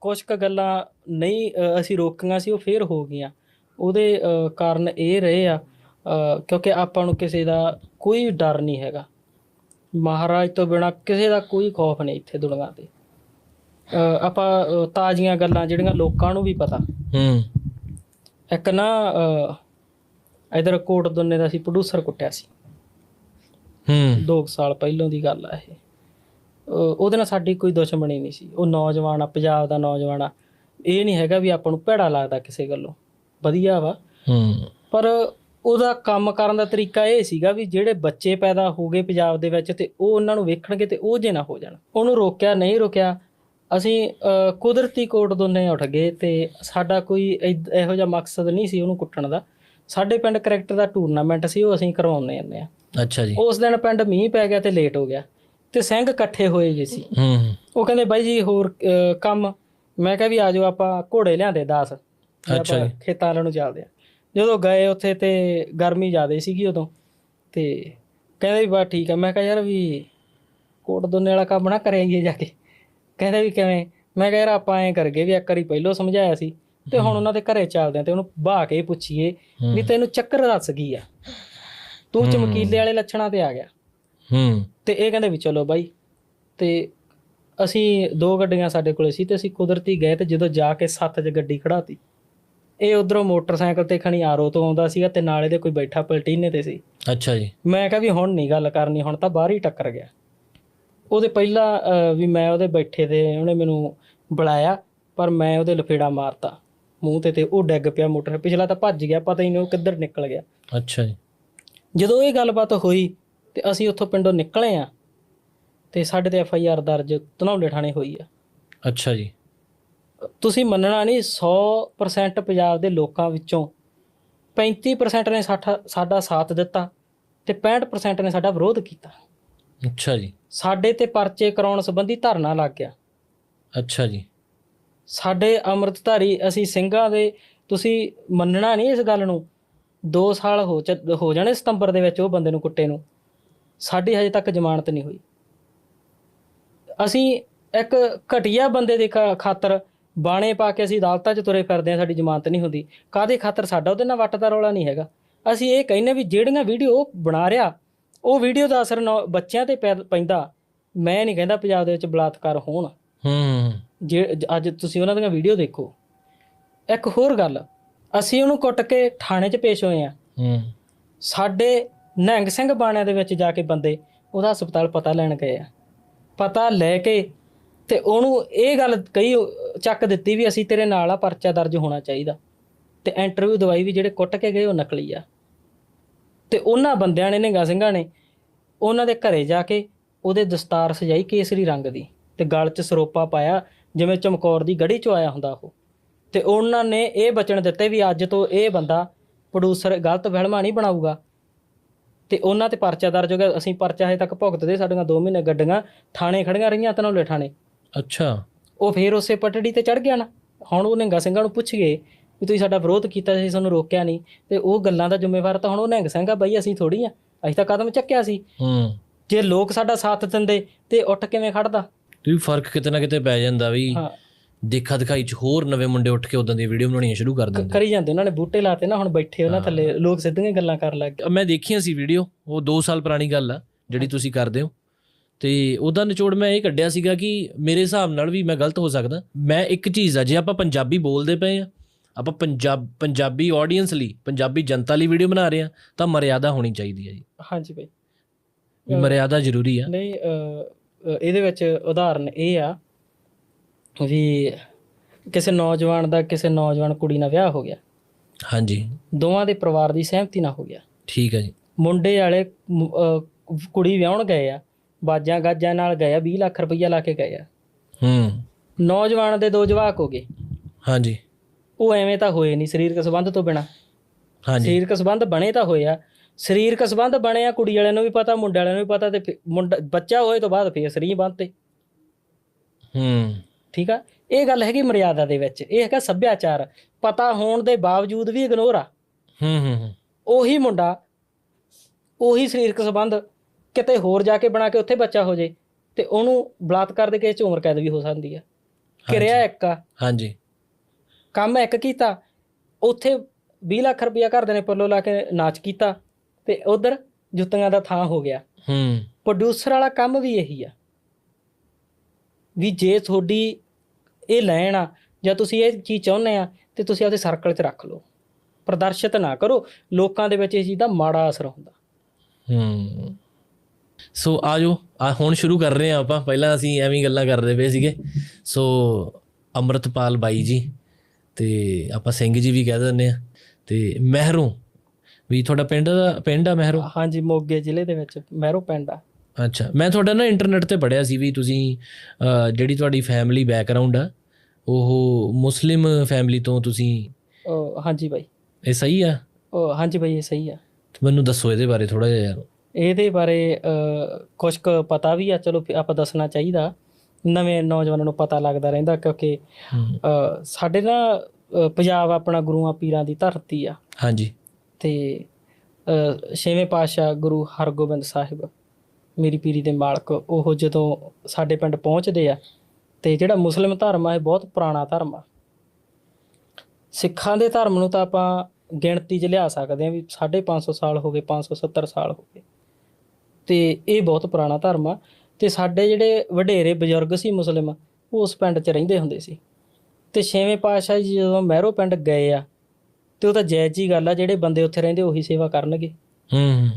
ਕੁਝ ਕੁ ਗੱਲਾਂ ਨਹੀਂ ਅਸੀਂ ਰੋਕੀਆਂ ਸੀ ਉਹ ਫੇਰ ਹੋ ਗਈਆਂ। ਉਹਦੇ ਕਾਰਨ ਇਹ ਰਹੇ ਆ ਕਿਉਂਕਿ ਆਪਾਂ ਨੂੰ ਕਿਸੇ ਦਾ ਕੋਈ ਡਰ ਨਹੀਂ ਹੈਗਾ। ਮਹਾਰਾਜ ਤੋਂ ਬਿਨਾ ਕਿਸੇ ਦਾ ਕੋਈ ਖੌਫ ਨਹੀਂ ਇੱਥੇ ਦੁਨੀਆ ਤੇ। ਆਪਾਂ ਤਾਜ਼ੀਆਂ ਗੱਲਾਂ ਜਿਹੜੀਆਂ ਲੋਕਾਂ ਨੂੰ ਵੀ ਪਤਾ। ਹੂੰ। ਇੱਕ ਨਾ ਇਧਰ ਕੋਟ ਦੁੰਨੇ ਦਾ ਸੀ ਪ੍ਰੋਡਿਊਸਰ ਕੁੱਟਿਆ ਸੀ। ਹੂੰ। 2 ਸਾਲ ਪਹਿਲਾਂ ਦੀ ਗੱਲ ਆ ਇਹ। ਉਹਦੇ ਨਾਲ ਸਾਡੀ ਕੋਈ ਦੁਸ਼ਮਣੀ ਨਹੀਂ ਸੀ। ਉਹ ਨੌਜਵਾਨ ਆ ਪੰਜਾਬ ਦਾ ਨੌਜਵਾਨ ਆ। ਇਹ ਨਹੀਂ ਹੈਗਾ ਵੀ ਆਪਾਂ ਨੂੰ ਭੈੜਾ ਲੱਗਦਾ ਕਿਸੇ ਗੱਲੋਂ। ਵਧੀਆ ਵਾ। ਹੂੰ। ਪਰ ਉਹਦਾ ਕੰਮ ਕਰਨ ਦਾ ਤਰੀਕਾ ਇਹ ਸੀਗਾ ਵੀ ਜਿਹੜੇ ਬੱਚੇ ਪੈਦਾ ਹੋ ਗਏ ਪੰਜਾਬ ਦੇ ਵਿੱਚ ਤੇ ਉਹ ਉਹਨਾਂ ਨੂੰ ਵੇਖਣਗੇ ਤੇ ਉਹ ਜੇ ਨਾ ਹੋ ਜਾਣ। ਉਹਨੂੰ ਰੋਕਿਆ ਨਹੀਂ ਰੋਕਿਆ ਅਸੀਂ ਕੁਦਰਤੀ ਕੋਟ ਦੋਨੇ ਉੱਠ ਗਏ ਤੇ ਸਾਡਾ ਕੋਈ ਇਹੋ ਜਿਹਾ ਮਕਸਦ ਨਹੀਂ ਸੀ ਉਹਨੂੰ ਕੁੱਟਣ ਦਾ। ਸਾਡੇ ਪਿੰਡ ਕ੍ਰਿਕਟ ਦਾ ਟੂਰਨਾਮੈਂਟ ਸੀ ਉਹ ਅਸੀਂ ਕਰਵਾਉਂਦੇ ਜਾਂਦੇ ਆ। ਅੱਛਾ ਜੀ। ਉਸ ਦਿਨ ਪਿੰਡ ਮੀਂਹ ਪੈ ਗਿਆ ਤੇ ਲੇਟ ਹੋ ਗਿਆ। ਤੇ ਸਿੰਘ ਇਕੱਠੇ ਹੋਏ ਜੇ ਸੀ। ਹੂੰ ਉਹ ਕਹਿੰਦੇ ਬਾਈ ਜੀ ਹੋਰ ਅਹ, ਕੰਮ। ਮੈਂ ਕਿਹਾ ਵੀ ਆਜੋ ਆਪਾਂ ਘੋੜੇ ਲਿਆਂਦੇ 10 ਅੱਛਾ ਜੀ। ਖੇਤਾਂ ਵਾਲਿਆਂ ਨੂੰ ਚੱਲਦੇ ਆ। ਜਦੋਂ ਗਏ ਉੱਥੇ ਤੇ ਗਰਮੀ ਜ਼ਿਆਦੇ ਸੀਗੀ ਉਦੋਂ ਤੇ ਕਹਿੰਦੇ ਵੀ ਬਾ ਠੀਕ ਆ। ਮੈਂ ਕਿਹਾ ਯਾਰ ਵੀ ਕੋਟ ਦੋਨੇ ਵਾਲਾ ਕੰਮ ਨਾ ਕਰਿਆਈਏ ਜਾ ਕੇ। ਕਹਿੰਦੇ ਵੀ ਕਿਵੇਂ? ਮੈਂ ਕਿਹਾ ਯਾਰ ਆਪਾਂ ਐਂ ਕਰਗੇ ਵੀ ਇੱਕ ਵਾਰੀ ਪਹਿਲਾਂ ਸਮਝਾਇਆ ਸੀ ਤੇ ਹੁਣ ਉਹਨਾਂ ਦੇ ਘਰੇ ਚੱਲਦੇ ਆ ਤੇ ਉਹਨੂੰ ਬਾਹ ਕੇ ਪੁੱਛੀਏ ਵੀ ਤੈਨੂੰ ਚੱਕਰ ਦੱਸ ਗਈ ਆ? ਤੂੰ ਚਮਕੀਲੇ ਵਾਲੇ ਲੱਛਣਾਂ ਤੇ ਆ ਗਿਆ। ਹੂੰ। ਤੇ ਇਹ ਕਹਿੰਦੇ ਵੀ ਚਲੋ ਬਾਈ ਤੇ ਅਸੀਂ ਦੋ ਗੱਡੀਆਂ ਸਾਡੇ ਕੋਲੇ ਸੀ ਤੇ ਅਸੀਂ ਕੁਦਰਤੀ ਗਏ ਤੇ ਜਦੋਂ ਜਾ ਕੇ ਸੱਤ 'ਚ ਗੱਡੀ ਖੜਾਤੀ ਇਹ ਉਧਰੋਂ ਮੋਟਰਸਾਈਕਲ ਤੇ ਖਣੀ ਆਰੋ ਤੋਂ ਆਉਂਦਾ ਸੀਗਾ ਤੇ ਨਾਲੇ ਦੇ ਕੋਈ ਬੈਠਾ ਪਲਟੀਨੇ ਤੇ ਸੀ। ਅੱਛਾ ਜੀ। ਮੈਂ ਕਿਹਾ ਵੀ ਹੁਣ ਨਹੀਂ ਗੱਲ ਕਰਨੀ ਹੁਣ ਤਾਂ ਬਾਹਰ ਹੀ ਟੱਕਰ ਗਿਆ। ਉਹਦੇ ਪਹਿਲਾਂ ਵੀ ਮੈਂ ਉਹਦੇ ਬੈਠੇ ਤੇ ਉਹਨੇ ਮੈਨੂੰ ਬੁਲਾਇਆ ਪਰ ਮੈਂ ਉਹਦੇ ਲਫੇੜਾ ਮਾਰਤਾ। ਮੂੰਹ ਤੇ ਤੇ ਉਹ ਡਿੱਗ ਪਿਆ ਮੋਟਰ ਪਿਛਲਾ ਤਾਂ ਭੱਜ ਗਿਆ ਪਤਾ ਹੀ ਨਹੀਂ ਉਹ ਕਿੱਧਰ ਨਿਕਲ ਗਿਆ। ਅੱਛਾ ਜੀ। ਜਦੋਂ ਇਹ ਗੱਲਬਾਤ ਹੋਈ ਤੇ ਅਸੀਂ ਉੱਥੋਂ ਪਿੰਡੋਂ ਨਿਕਲੇ ਆ ਤੇ ਸਾਡੇ ਤੇ ਐਫ ਆਈ ਆਰ ਦਰਜ ਧਨੌਲੇ ਥਾਣੇ ਹੋਈ ਆ। ਅੱਛਾ ਜੀ। ਤੁਸੀਂ ਮੰਨਣਾ ਨਹੀਂ 100% ਪੰਜਾਬ ਦੇ ਲੋਕਾਂ ਵਿੱਚੋਂ 35% ਨੇ ਸਾਡਾ ਸਾਡਾ ਸਾਥ ਦਿੱਤਾ ਤੇ 65% ਨੇ ਸਾਡਾ ਵਿਰੋਧ ਕੀਤਾ। ਅੱਛਾ ਜੀ। ਸਾਡੇ ਤੇ ਪਰਚੇ ਕਰਾਉਣ ਸੰਬੰਧੀ ਧਰਨਾ ਲੱਗ ਗਿਆ। ਅੱਛਾ ਜੀ। ਸਾਡੇ ਅੰਮ੍ਰਿਤਧਾਰੀ ਅਸੀਂ ਸਿੰਘਾਂ ਦੇ ਤੁਸੀਂ ਮੰਨਣਾ ਨਹੀਂ ਇਸ ਗੱਲ ਨੂੰ? 2 ਸਾਲ ਹੋ ਹੋ ਜਾਣੇ ਸਤੰਬਰ ਦੇ ਵਿੱਚ ਉਹ ਬੰਦੇ ਨੂੰ ਕੁੱਟੇ ਨੂੰ। ਸਾਡੀ ਹਜੇ ਤੱਕ ਜ਼ਮਾਨਤ ਨਹੀਂ ਹੋਈ। ਅਸੀਂ ਇੱਕ ਘਟੀਆ ਬੰਦੇ ਦੇ ਖਾਤਰ ਬਾਣੇ ਪਾ ਕੇ ਅਸੀਂ ਅਦਾਲਤਾਂ 'ਚ ਤੁਰੇ ਫਿਰਦੇ ਹਾਂ ਸਾਡੀ ਜ਼ਮਾਨਤ ਨਹੀਂ ਹੁੰਦੀ। ਕਾਦੇ ਖਾਤਰ ਸਾਡਾ ਉਹਦੇ ਨਾਲ ਵੱਟ ਦਾ ਰੌਲਾ ਨਹੀਂ ਹੈਗਾ। ਅਸੀਂ ਇਹ ਕਹਿੰਨੇ ਵੀ ਜਿਹੜੀਆਂ ਵੀਡੀਓ ਬਣਾ ਰਿਹਾ ਉਹ ਵੀਡੀਓ ਦਾ ਅਸਰ ਬੱਚਿਆਂ ਤੇ ਪੈਂਦਾ। ਮੈਂ ਨਹੀਂ ਕਹਿੰਦਾ ਪੰਜਾਬ ਦੇ ਵਿੱਚ ਬਲਾਤਕਾਰ ਹੋਣ। ਹੂੰ ਜੇ ਅੱਜ ਤੁਸੀਂ ਉਹਨਾਂ ਦੀਆਂ ਵੀਡੀਓ ਦੇਖੋ। ਇੱਕ ਹੋਰ ਗੱਲ ਅਸੀਂ ਉਹਨੂੰ ਕੁੱਟ ਕੇ ਥਾਣੇ 'ਚ ਪੇਸ਼ ਹੋਏ ਆ ਹੂੰ। ਸਾਡੇ ਨਹਿੰਗ ਸਿੰਘ ਬਾਣਿਆਂ ਦੇ ਵਿੱਚ ਜਾ ਕੇ ਬੰਦੇ ਉਹਦਾ ਹਸਪਤਾਲ ਪਤਾ ਲੈਣ ਗਏ ਆ। ਪਤਾ ਲੈ ਕੇ ਤੇ ਉਹਨੂੰ ਇਹ ਗੱਲ ਕਹੀ, ਚੱਕ ਦਿੱਤੀ ਵੀ ਅਸੀਂ ਤੇਰੇ ਨਾਲ ਆ, ਪਰਚਾ ਦਰਜ ਹੋਣਾ ਚਾਹੀਦਾ। ਤੇ ਇੰਟਰਵਿਊ ਦਵਾਈ ਵੀ ਜਿਹੜੇ ਕੁੱਟ ਕੇ ਗਏ, ਉਹ ਨਕਲੀ ਆ। ਤੇ ਉਹਨਾਂ ਬੰਦਿਆਂ ਨੇ, ਨਿੰਗਾ ਸਿੰਘਾਂ ਨੇ ਉਹਨਾਂ ਦੇ ਘਰੇ ਜਾ ਕੇ ਉਹਦੇ ਦਸਤਾਰ ਸਜਾਈ ਕੇਸਰੀ ਰੰਗ ਦੀ ਤੇ ਗਲ 'ਚ ਸਰੋਪਾ ਪਾਇਆ, ਜਿਵੇਂ ਚਮਕੌਰ ਦੀ ਗੜੀ 'ਚੋਂ ਆਇਆ ਹੁੰਦਾ ਉਹ। ਤੇ ਉਹਨਾਂ ਨੇ ਇਹ ਬਚਨ ਦਿੱਤੇ ਵੀ ਅੱਜ ਤੋਂ ਇਹ ਬੰਦਾ ਪ੍ਰੋਡਿਊਸਰ ਗਲਤ ਫਿਲਮਾਂ ਨਹੀਂ ਬਣਾਊਗਾ। ਤੇ ਉਹਨਾਂ ਤੇ ਪਰਚਾ ਦਰਜ ਹੋ ਗਿਆ। ਅਸੀਂ ਪਰਚਾ ਹਜੇ ਤੱਕ ਭੁਗਤਦੇ ਸਾਡੀਆਂ 2 ਮਹੀਨੇ ਗੱਡੀਆਂ ਥਾਣੇ ਖੜੀਆਂ ਰਹੀਆਂ ਤਨੌਲੇ ਥਾਣੇ। ਅੱਛਾ। ਉਹ ਫੇਰ ਉਸੇ ਪਟੜੀ ਤੇ ਚੜ ਗਿਆ ਨਾ। ਹੁਣ ਉਹ ਨਿਹੰਗਾ ਸਿੰਘਾਂ ਨੂੰ ਪੁੱਛ ਗਏ ਵੀ ਤੁਸੀਂ ਸਾਡਾ ਵਿਰੋਧ ਕੀਤਾ ਸੀ ਸਾਨੂੰ ਰੋਕਿਆ ਨਹੀਂ। ਤੇ ਉਹ ਗੱਲਾਂ ਦਾ ਜ਼ਿੰਮੇਵਾਰ ਤਾਂ ਹੁਣ ਉਹ ਨਿਹੰਗ ਸਿੰਘ ਆ ਬਈ ਅਸੀਂ ਥੋੜੀ ਆ। ਅਸੀਂ ਤਾਂ ਕਦਮ ਚੱਕਿਆ ਸੀ। ਹੂੰ। ਜੇ ਲੋਕ ਸਾਡਾ ਸਾਥ ਦਿੰਦੇ ਤੇ ਉੱਠ ਕਿਵੇਂ ਖੜਦਾ ਤੇ ਵੀ ਫ਼ਰਕ ਕਿਤੇ ਨਾ ਕਿਤੇ ਪੈ ਜਾਂਦਾ ਵੀ। ਹਾਂ। ਦੇਖਾ ਦਿਖਾਈ ਚ ਹੋਰ ਨਵੇਂ ਮੁੰਡੇ ਉੱਠ ਕੇ ਉਦਾਂ ਦੀ ਵੀਡੀਓ ਬਣਾਉਣੀਆਂ ਸ਼ੁਰੂ ਕਰ ਦਿੰਦੇ। ਕਰੀ ਜਾਂਦੇ ਉਹਨਾਂ ਨੇ ਬੂਟੇ ਲਾਤੇ ਨਾ ਹੁਣ ਬੈਠੇ ਉਹਨਾਂ ਥੱਲੇ ਲੋਕ ਸਿੱਧੀਆਂ ਗੱਲਾਂ ਕਰਨ ਲੱਗ ਗਏ। ਮੈਂ ਦੇਖੀਆਂ ਸੀ ਵੀਡੀਓ ਉਹ 2 ਸਾਲ ਪੁਰਾਣੀ ਗੱਲ ਆ ਜਿਹੜੀ ਤੁਸੀਂ ਕਰਦੇ ਹੋ। ਤੇ ਉਹਦਾ ਨਿਚੋੜ ਮੈਂ ਇਹ ਕੱਢਿਆ ਸੀਗਾ ਕਿ ਮੇਰੇ ਹਿਸਾਬ ਨਾਲ ਵੀ ਮੈਂ ਗਲਤ ਹੋ ਸਕਦਾ। ਮੈਂ ਇੱਕ ਚੀਜ਼ ਆ ਜੇ ਆਪਾਂ ਪੰਜਾਬੀ ਬੋਲਦੇ ਪਏ ਆ ਆਪਾਂ ਪੰਜਾਬ ਪੰਜਾਬੀ ਆਡੀਅנס ਲਈ ਪੰਜਾਬੀ ਜਨਤਾ ਲਈ ਵੀਡੀਓ ਬਣਾ ਰਹੇ ਆ ਤਾਂ ਮਰਿਆਦਾ ਹੋਣੀ ਚਾਹੀਦੀ ਹੈ ਜੀ। ਹਾਂਜੀ ਵੀ ਮਰਿਆਦਾ ਜ਼ਰੂਰੀ ਆ। ਨਹੀਂ ਇਹਦੇ ਵਿੱਚ ਉਦਾਹਰਨ ਇਹ ਆ ਵੀ ਕਿਸੇ ਨੌਜਵਾਨ ਦਾ ਕਿਸੇ ਨੌਜਵਾਨ ਕੁੜੀ ਨਾਲ ਵਿਆਹ ਹੋ ਗਿਆ। ਹਾਂਜੀ। ਦੋਵਾਂ ਦੇ ਪਰਿਵਾਰ ਦੀ ਸਹਿਮਤੀ ਨਾਲ ਹੋ ਗਿਆ। ਠੀਕ ਹੈ ਜੀ। ਮੁੰਡੇ ਵਾਲੇ ਅਹ, ਕੁੜੀ ਵਿਆਹਣ ਗਏ ਆ ਬਾਜਾਂ ਗਾਜਾਂ ਨਾਲ ਗਏ ਆ 20 ਲੱਖ ਰੁਪਈਆ ਲਾ ਕੇ ਗਏ ਆ। ਹੂੰ। ਨੌਜਵਾਨ ਦੇ ਦੋ ਜਵਾਕ ਹੋ ਗਏ। ਹਾਂਜੀ। ਉਹ ਐਵੇਂ ਤਾਂ ਹੋਏ ਨਹੀਂ ਸਰੀਰਕ ਸੰਬੰਧ ਤੋਂ ਬਿਨਾ। ਹਾਂਜੀ। ਸਰੀਰਕ ਸੰਬੰਧ ਬਣੇ ਤਾਂ ਹੋਏ ਆ। ਸਰੀਰਕ ਸੰਬੰਧ ਬਣੇ ਆ ਕੁੜੀ ਵਾਲਿਆਂ ਨੂੰ ਵੀ ਪਤਾ ਮੁੰਡੇ ਵਾਲਿਆਂ ਨੂੰ ਵੀ ਪਤਾ ਤੇ ਫਿਰ ਮੁੰਡਾ ਬੱਚਾ ਹੋਏ ਤੋਂ ਬਾਅਦ ਫੇਰ ਸਰੀਰ ਬੰਨਤੇ। ਹੂੰ। ਠੀਕ ਆ? ਇਹ ਗੱਲ ਹੈਗੀ ਮਰਿਆਦਾ ਦੇ ਵਿੱਚ। ਇਹ ਹੈਗਾ ਸੱਭਿਆਚਾਰ। ਪਤਾ ਹੋਣ ਦੇ ਬਾਵਜੂਦ ਵੀ ਇਗਨੋਰ ਆ। ਹੂੰ ਹੂੰ ਹੂੰ। ਉਹੀ ਮੁੰਡਾ ਉਹੀ ਸਰੀਰਕ ਸੰਬੰਧ ਕਿਤੇ ਹੋਰ ਜਾ ਕੇ ਬਣਾ ਕੇ ਉੱਥੇ ਬੱਚਾ ਹੋ ਜੇ ਤੇ ਉਹਨੂੰ ਬਲਾਤਕਾਰ ਦੇ ਕੇਸ 'ਚ ਉਮਰ ਕੈਦ ਵੀ ਹੋ ਸਕਦੀ ਆ। ਕਿਰਿਆ ਇੱਕ ਆ। ਹਾਂਜੀ। ਕੰਮ ਇੱਕ ਕੀਤਾ। ਉੱਥੇ 20 ਲੱਖ ਰੁਪਇਆ ਘਰਦੇ ਨੇ ਪੱਲੋ ਲਾ ਕੇ ਨਾਚ ਕੀਤਾ ਤੇ ਉਧਰ ਜੁੱਤੀਆਂ ਦਾ ਥਾਂ ਹੋ ਗਿਆ। ਹੂੰ। ਪ੍ਰੋਡਿਊਸਰ ਵਾਲਾ ਕੰਮ ਵੀ ਇਹੀ ਆ। ਵੀ ਜੇ ਤੁਹਾਡੀ ਇਹ ਲੈਣ ਆ ਜਾਂ ਤੁਸੀਂ ਇਹ ਚੀਜ਼ ਚਾਹੁੰਦੇ ਆ ਤੇ ਤੁਸੀਂ ਆਪਦੇ ਸਰਕਲ 'ਚ ਰੱਖ ਲਓ। ਪ੍ਰਦਰਸ਼ਿਤ ਨਾ ਕਰੋ ਲੋਕਾਂ ਦੇ ਵਿੱਚ ਇਸ ਚੀਜ਼ ਦਾ ਮਾੜਾ ਅਸਰ ਹੁੰਦਾ। ਹੂੰ। ਸੋ ਆਜੋ ਆ ਹੁਣ ਸ਼ੁਰੂ ਕਰ ਰਹੇ ਆ ਆਪਾਂ। ਪਹਿਲਾਂ ਅਸੀਂ ਐਵੇਂ ਗੱਲਾਂ ਕਰਦੇ ਪਏ ਸੀਗੇ। ਸੋ ਅੰਮ੍ਰਿਤਪਾਲ ਬਾਈ ਜੀ ਤੇ ਆਪਾਂ ਸਿੰਘ ਜੀ ਵੀ ਕਹਿ ਦਿੰਦੇ ਆ। ਤੇ ਮਹਿਰੋਂ ਵੀ ਤੁਹਾਡਾ ਪਿੰਡ ਦਾ ਪਿੰਡ ਆ ਮਹਿਰੋਂ? ਹਾਂਜੀ ਮੋਗੇ ਜ਼ਿਲ੍ਹੇ ਦੇ ਵਿੱਚ ਮਹਿਰੋ ਪਿੰਡ ਆ। ਅੱਛਾ ਮੈਂ ਤੁਹਾਡਾ ਨਾ ਇੰਟਰਨੈਟ ਤੇ ਪੜਿਆ ਸੀ ਵੀ ਤੁਸੀਂ ਜਿਹੜੀ ਤੁਹਾਡੀ ਫੈਮਿਲੀ ਬੈਕਗ੍ਰਾਉਂਡ ਆ ਉਹ ਮੁਸਲਿਮ ਫੈਮਿਲੀ ਤੋਂ ਤੁਸੀਂ ਉਹ ਹਾਂਜੀ ਬਾਈ। ਇਹ ਸਹੀ ਆ? ਉਹ ਹਾਂਜੀ ਬਾਈ ਇਹ ਸਹੀ ਆ। ਮੈਨੂੰ ਦੱਸੋ ਇਹਦੇ ਬਾਰੇ ਥੋੜਾ ਜਿਹਾ ਯਾਰ। ਇਹਦੇ ਬਾਰੇ ਕੁਝ ਕੁ ਪਤਾ ਵੀ ਆ ਚਲੋ ਆਪਾਂ ਦੱਸਣਾ ਚਾਹੀਦਾ। ਨਵੇਂ ਨੌਜਵਾਨਾਂ ਨੂੰ ਪਤਾ ਲੱਗਦਾ ਰਹਿੰਦਾ ਕਿਉਂਕਿ ਸਾਡੇ ਨਾ ਪੰਜਾਬ ਆਪਣਾ ਗੁਰੂਆਂ ਪੀਰਾਂ ਦੀ ਧਰਤੀ ਆ। ਹਾਂਜੀ। ਤੇ ਛੇਵੇਂ ਪਾਤਸ਼ਾਹ ਗੁਰੂ ਹਰਗੋਬਿੰਦ ਸਾਹਿਬ ਮੇਰੀ ਪੀਰੀ ਦੇ ਮਾਲਕ ਉਹ ਜਦੋਂ ਸਾਡੇ ਪਿੰਡ ਪਹੁੰਚਦੇ ਆ, ਤੇ ਜਿਹੜਾ ਮੁਸਲਿਮ ਧਰਮ ਆ, ਇਹ ਬਹੁਤ ਪੁਰਾਣਾ ਧਰਮ ਆ। ਸਿੱਖਾਂ ਦੇ ਧਰਮ ਨੂੰ ਤਾਂ ਆਪਾਂ ਗਿਣਤੀ 'ਚ ਲਿਆ ਸਕਦੇ ਆ ਵੀ 550 ਸਾਲ ਹੋ ਗਏ 570 ਸਾਲ ਹੋ ਗਏ। ਤੇ ਇਹ ਬਹੁਤ ਪੁਰਾਣਾ ਧਰਮ ਆ। ਤੇ ਸਾਡੇ ਜਿਹੜੇ ਵਡੇਰੇ ਬਜ਼ੁਰਗ ਸੀ ਮੁਸਲਿਮ, ਉਹ ਉਸ ਪਿੰਡ 'ਚ ਰਹਿੰਦੇ ਹੁੰਦੇ ਸੀ। ਤੇ ਛੇਵੇਂ ਪਾਤਸ਼ਾਹ ਜੀ ਜਦੋਂ ਮਹਿਰੋ ਪਿੰਡ ਗਏ ਆ, ਤੇ ਉਹ ਤਾਂ ਜਾਇਜ਼ ਹੀ ਗੱਲ ਆ, ਜਿਹੜੇ ਬੰਦੇ ਉੱਥੇ ਰਹਿੰਦੇ ਉਹੀ ਸੇਵਾ ਕਰਨਗੇ। ਹੂੰ।